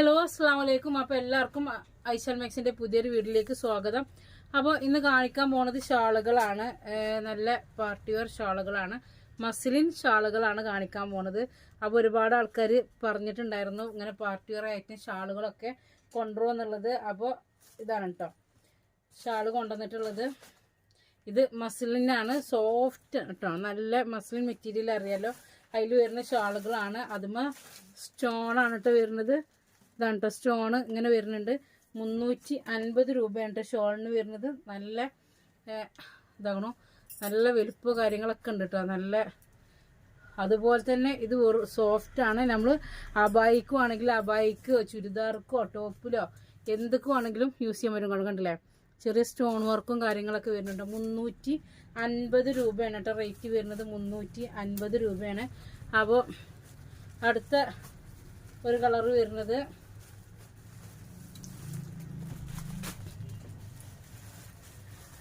Hello അസ്സാം വലൈക്കും അപ്പോൾ എല്ലാവർക്കും ഐഷൽ മാക്സിന്റെ പുതിയൊരു വീട്ടിലേക്ക് സ്വാഗതം. അപ്പോൾ ഇന്ന് കാണിക്കാൻ പോണത് ഷാളുകളാണ് നല്ല പാർട്ടി വെയർ ഷാളുകളാണ് മസിലിൻ ഷാളുകളാണ് കാണിക്കാൻ പോണത്. അപ്പോൾ ഒരുപാട് ആൾക്കാർ പറഞ്ഞിട്ടുണ്ടായിരുന്നു ഇങ്ങനെ പാർട്ടി വെയർ ആയിട്ട് ഷാളുകളൊക്കെ കൊണ്ടുപോകുന്നുള്ളത് അപ്പോൾ ഇതാണ് കേട്ടോ ഷാൾ കൊണ്ടുവന്നിട്ടുള്ളത്. ഇത് മസിലിനാണ്. സോഫ്റ്റ് കേട്ടോ നല്ല മസിലിൻ മെറ്റീരിയൽ അറിയാലോ. അതിൽ വരുന്ന ഷാളുകളാണ് അതുമ സ്റ്റോണാണ് കേട്ടോ വരുന്നത്. ഇതാണ് കേട്ടോ സ്റ്റോണ് ഇങ്ങനെ വരുന്നുണ്ട്. മുന്നൂറ്റി അൻപത് രൂപയാണ് ഷോളിന് വരുന്നത്. നല്ല ഇതാകണോ. നല്ല വലുപ്പ് കാര്യങ്ങളൊക്കെ ഉണ്ട് കേട്ടോ നല്ല അതുപോലെ തന്നെ ഇത് സോഫ്റ്റ് ആണ്. നമ്മൾ അബായിക്കും ആണെങ്കിൽ അബായിക്കോ ചുരിദാർക്കോ ടോപ്പിലോ എന്തൊക്കെ ആണെങ്കിലും യൂസ് ചെയ്യാൻ പറ്റും. കണ്ടില്ലേ? ചെറിയ സ്റ്റോൺ വർക്കും കാര്യങ്ങളൊക്കെ വരുന്നുണ്ട്. മുന്നൂറ്റി അൻപത് രൂപയാണ് കേട്ടോ റേറ്റ് വരുന്നത്. മുന്നൂറ്റി അൻപത് രൂപയാണ്. അപ്പോൾ അടുത്ത ഒരു കളറ് വരുന്നത്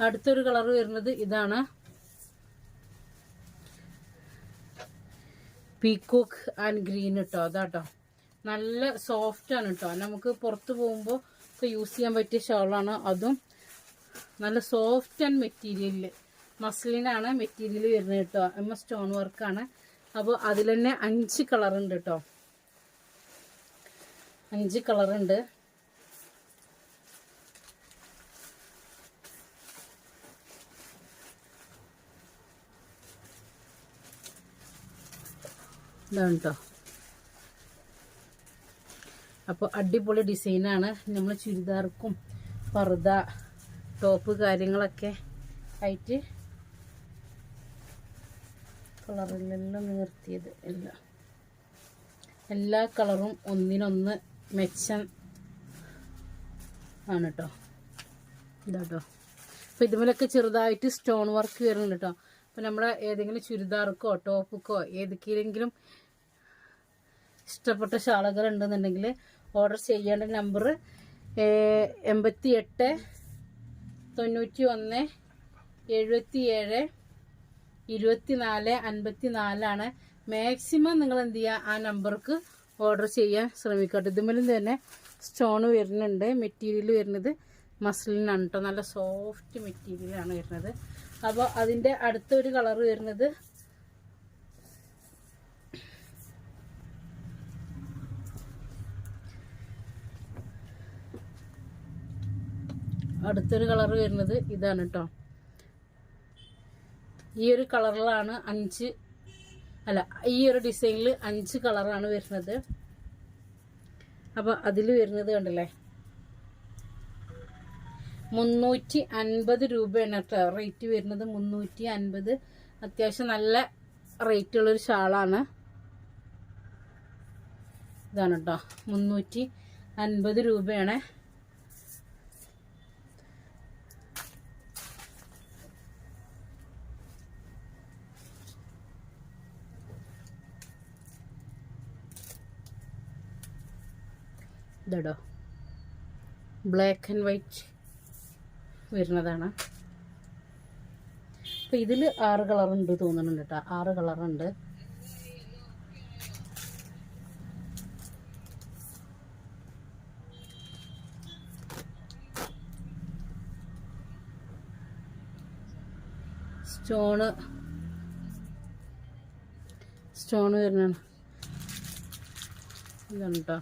അടുത്തൊരു കളർ വരുന്നത് ഇതാണ്. പീക്കോക്ക് ആൻഡ് ഗ്രീൻ കേട്ടോ അതാട്ടോ. നല്ല സോഫ്റ്റ് ആണ് കേട്ടോ നമുക്ക് പുറത്ത് പോകുമ്പോൾ ഒക്കെ യൂസ് ചെയ്യാൻ പറ്റിയ ഷോളാണ് അതും. നല്ല സോഫ്റ്റ് ആൻഡ് മെറ്റീരിയലിൽ മസ്ലിനാണ് മെറ്റീരിയൽ വരുന്നത് കേട്ടോ എം എസ് സ്റ്റോൺ വർക്കാണ് അപ്പോൾ അതിൽ തന്നെ അഞ്ച് കളറുണ്ട് കേട്ടോ അഞ്ച് കളറുണ്ട് ഇതാണ് കേട്ടോ അപ്പോൾ അടിപൊളി ഡിസൈനാണ്. നമ്മൾ ചുരിദാർക്കും പർദ ടോപ്പ് കാര്യങ്ങളൊക്കെ ആയിട്ട് കളറിലെല്ലാം നിർത്തിയത് എല്ലാം. എല്ലാ കളറും ഒന്നിനൊന്ന് മെച്ചം ആണ് കേട്ടോ ഇതാട്ടോ അപ്പോൾ ഇതുമലൊക്കെ ചെറുതായിട്ട് സ്റ്റോൺ വർക്ക് വരുന്നുണ്ട് കേട്ടോ അപ്പോൾ നമ്മൾ ഏതെങ്കിലും ചുരിദാർക്കോ ടോപ്പുക്കോ ഏതൊക്കെയെങ്കിലും ഇഷ്ടപ്പെട്ട ഷാളുകൾ ഉണ്ടെന്നുണ്ടെങ്കിൽ ഓർഡർ ചെയ്യേണ്ട നമ്പർ എൺപത്തി എട്ട് തൊണ്ണൂറ്റി ഒന്ന് എഴുപത്തി ഏഴ് ഇരുപത്തി നാല് അൻപത്തി നാലാണ് മാക്സിമം നിങ്ങൾ എന്ത് ചെയ്യുക ആ നമ്പർക്ക് ഓർഡർ ചെയ്യാൻ ശ്രമിക്കട്ടെ. ഇതുമലും തന്നെ സ്റ്റോൺ വരുന്നുണ്ട് മെറ്റീരിയൽ വരുന്നത് മസ്ലിനാണ് കേട്ടോ നല്ല സോഫ്റ്റ് മെറ്റീരിയലാണ് വരുന്നത്. അപ്പോൾ അതിന്റെ അടുത്തൊരു കളർ വരുന്നത് അടുത്തൊരു കളർ വരുന്നത് ഇതാണ് കേട്ടോ ഈ ഒരു കളറിലാണ് അഞ്ച് അല്ല ഈ ഒരു ഡിസൈനിൽ അഞ്ച് കളറാണ് വരുന്നത്. അപ്പോൾ അതിൽ വരുന്നത് കണ്ടില്ലേ? മുന്നൂറ്റി അൻപത് രൂപയാണ് കേട്ടോ റേറ്റ് വരുന്നത്. മുന്നൂറ്റി അൻപത് അത്യാവശ്യം നല്ല റേറ്റുള്ളൊരു ഷാളാണ്. ഇതാണ് കേട്ടോ. മുന്നൂറ്റി അൻപത് രൂപയാണ്. ഇതടോ. ബ്ലാക്ക് ആൻഡ് വൈറ്റ് വരുന്നതാണ്. അപ്പം ഇതിൽ ആറ് കളറുണ്ട് തോന്നുന്നുണ്ട് കേട്ടോ ആറ് കളറുണ്ട് സ്റ്റോണ്. സ്റ്റോണ് വരുന്നതാണ്. ഇതാണ് കേട്ടോ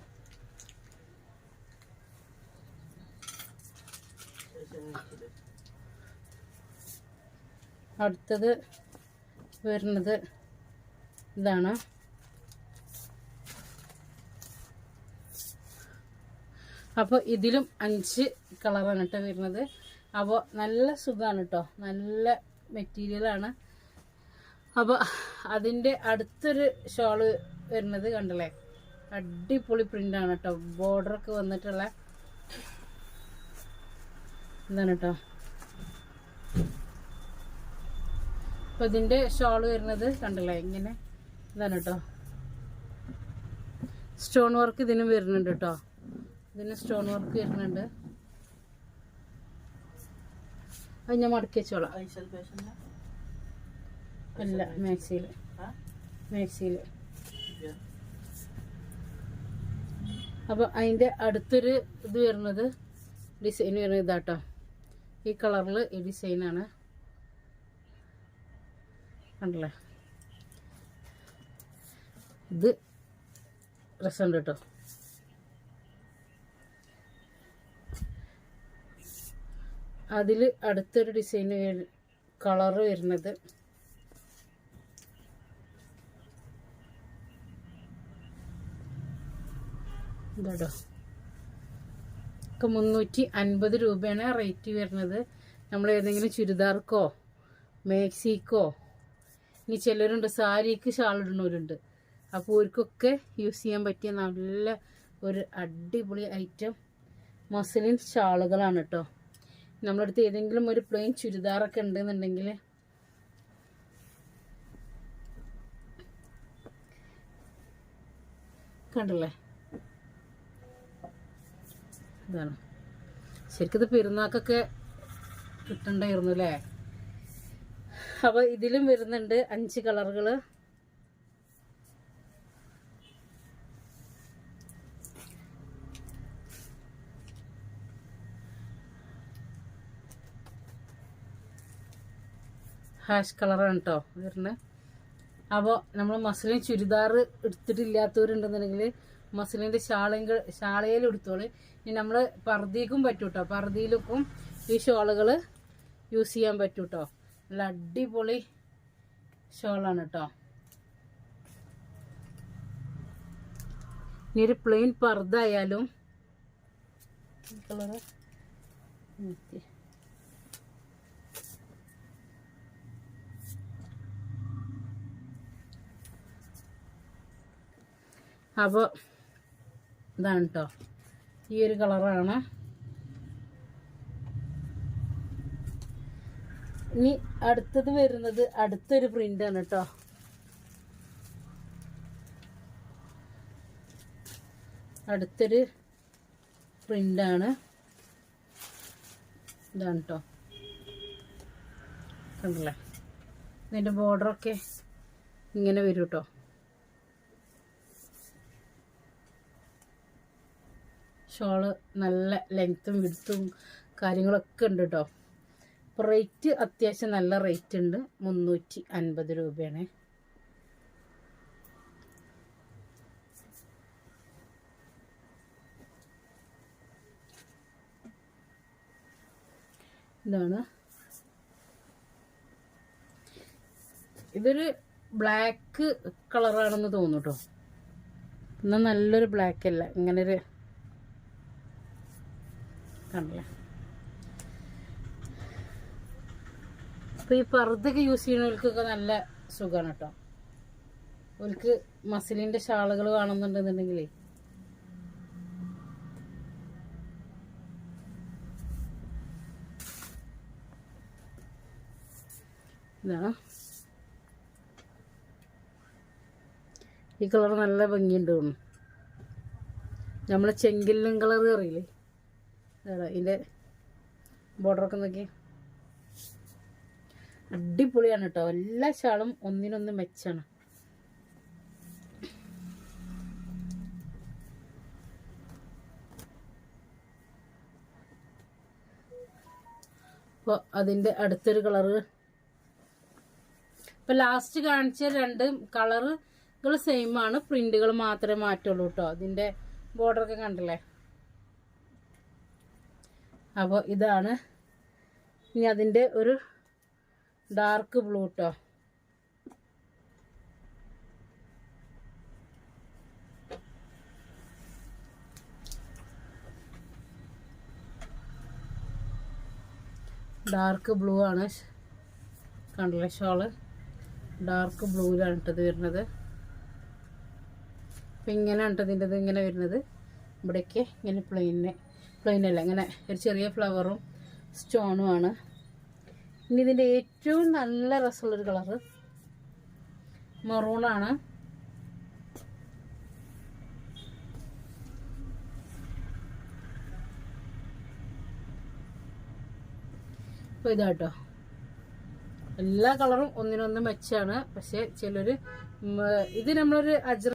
അടുത്തത് വരുന്നത് ഇതാണ്. അപ്പോൾ ഇതിലും അഞ്ച് കളറാണ് കേട്ടോ വരുന്നത്. അപ്പോൾ നല്ല സുഖമാണ് കേട്ടോ. നല്ല മെറ്റീരിയലാണ് അപ്പോൾ അതിന്റെ അടുത്തൊരു ഷോൾ വരുന്നത് കണ്ടല്ലേ? അടിപൊളി പ്രിന്റാണ് കേട്ടോ. ബോർഡറൊക്കെ വന്നിട്ടുള്ള ഇതാണ് കേട്ടോ അപ്പൊ ഇതിന്റെ ഷോൾ വരുന്നത് കണ്ടല്ലേ? ഇങ്ങനെ ഇതാണ് കേട്ടോ സ്റ്റോൺ വർക്ക് ഇതിനും വരുന്നുണ്ട് കേട്ടോ ഇതിന് സ്റ്റോൺ വർക്ക് വരുന്നുണ്ട്. അത് ഞാൻ മടക്കി വെച്ചോളാം. അല്ല മാക്സിയിൽ മാക്സിയിൽ അപ്പോൾ അതിന്റെ അടുത്തൊരു ഇത് വരുന്നത് ഡിസൈൻ വരുന്നത് ഇതാട്ടോ. ഈ കളറിൽ ഈ ഡിസൈനാണ്. കണ്ടല്ലേ? ഇത് രസമുണ്ട് കേട്ടോ. അതിൽ അടുത്തൊരു ഡിസൈൻ കളറ് വരുന്നത് ഇതാട്ടോ ഒക്കെ മുന്നൂറ്റി അൻപത് രൂപയാണ് റേറ്റ് വരുന്നത്. നമ്മൾ ഏതെങ്കിലും ചുരിദാർക്കോ മേക്സിക്കോ ഇനി ചിലരുണ്ട് സാരിക്ക് ഷാൾ ഇടുന്നവരുണ്ട്. അപ്പോൾ അവർക്കൊക്കെ യൂസ് ചെയ്യാൻ പറ്റിയ നല്ല ഒരു അടിപൊളി ഐറ്റം മസലിൻ ഷാളുകളാണ് കേട്ടോ നമ്മളടുത്ത് ഏതെങ്കിലും ഒരു പ്ലെയിൻ ചുരിദാറൊക്കെ ഉണ്ടെന്നുണ്ടെങ്കിൽ കണ്ടല്ലേ? ഇതാണ്. ശരിക്കും ഇത് പെരുന്നാക്കൊക്കെ കിട്ടണ്ടായിരുന്നു അല്ലേ അപ്പോൾ ഇതിലും വരുന്നുണ്ട് അഞ്ച് കളറുകൾ ഹാഷ് കളറാണ് കേട്ടോ വരുന്നത് അപ്പോൾ നമ്മൾ മസ്ലിൻ ചുരിദാർ എടുത്തിട്ടില്ലാത്തവരുണ്ടെന്നുണ്ടെങ്കിൽ മസ്ലിന്റെ ഷാളെങ്കിൽ ഷാളയിൽ എടുത്തോളി ഇനി നമ്മൾ പർദ്ദയ്ക്കും പറ്റും കേട്ടോ ഈ ഷോളുകൾ യൂസ് ചെയ്യാൻ പറ്റും കേട്ടോ നല്ല അടിപൊളി ഷോളാണ് കേട്ടോ ഇനി ഒരു പ്ലെയിൻ പർദ്ദ ആയാലും കളറ് അപ്പോൾ ഇതാണ് കേട്ടോ ഈ ഒരു കളറാണ്. ഇനി അടുത്തത് വരുന്നത് അടുത്തൊരു പ്രിന്റാണ് കേട്ടോ അടുത്തൊരു പ്രിന്റാണ് ഇതാണ് കേട്ടോ കണ്ടല്ലേ? ഇതിന്റെ ബോർഡറൊക്കെ ഇങ്ങനെ വരും കേട്ടോ ഷോൾ നല്ല ലെങ്ത്തും വിടുത്തും കാര്യങ്ങളൊക്കെ ഉണ്ട് കേട്ടോ റേറ്റ് അത്യാവശ്യം നല്ല റേറ്റ് ഉണ്ട്. മുന്നൂറ്റി അൻപത് രൂപയാണ്. ഇതാണ്. ഇതൊരു ബ്ലാക്ക് കളറാണെന്ന് തോന്നുട്ടോ എന്നാൽ നല്ലൊരു ബ്ലാക്ക് അല്ല. ഇങ്ങനെ ഒരു കണ്ടില്ലേ. അപ്പോൾ ഈ പർദ്ദൊക്കെ യൂസ് ചെയ്യുന്നവർക്കൊക്കെ നല്ല സുഖമാണ് കേട്ടോ അവർക്ക് മസിലിന്റെ ഷാളുകൾ കാണുന്നുണ്ടെന്നുണ്ടെങ്കിലേ. ഈ കളർ നല്ല ഭംഗിയുണ്ട് തോന്നുന്നു. നമ്മളെ ചെങ്കില്ലും കളർ അറിയില്ലേ? അതാ ഇതിന്റെ ബോർഡറൊക്കെ നോക്കി. അടിപൊളിയാണ് കേട്ടോ. എല്ലാ ഷാളും ഒന്നിനൊന്ന് മെച്ചാണ് അപ്പോൾ അതിന്റെ അടുത്തൊരു കളറ് ഇപ്പം ലാസ്റ്റ് കാണിച്ച രണ്ട് കളറുകൾ സെയിം ആണ്. പ്രിന്റുകൾ മാത്രമേ മാറ്റുള്ളൂ കേട്ടോ. അതിന്റെ ബോർഡറൊക്കെ കണ്ടില്ലേ? അപ്പോൾ ഇതാണ് ഇനി അതിന്റെ ഒരു ഡാർക്ക് ബ്ലൂ കേട്ടോ ഡാർക്ക് ബ്ലൂ ആണ്. കണ്ടല്ലേ ഷോൾ ഡാർക്ക് ബ്ലൂവിലാണ് ഇട്ടത് വരുന്നത്. അപ്പം ഇങ്ങനെ ഇട്ടതിന്റെത് ഇങ്ങനെ വരുന്നത്. ഇവിടേക്ക് ഇങ്ങനെ പ്ലെയിന് പ്ലെയിൻ അല്ല. ഇങ്ങനെ ഒരു ചെറിയ ഫ്ലവറും സ്റ്റോണും ആണ്. ഇനി ഇതിന്റെ ഏറ്റവും നല്ല രസമുള്ളൊരു കളറ് മെറൂണാണ് അപ്പോൾ ഇതാട്ടോ എല്ലാ കളറും ഒന്നിനൊന്ന് മെച്ചാണ് പക്ഷേ ചിലർ ഇത് നമ്മളൊരു അജ്ര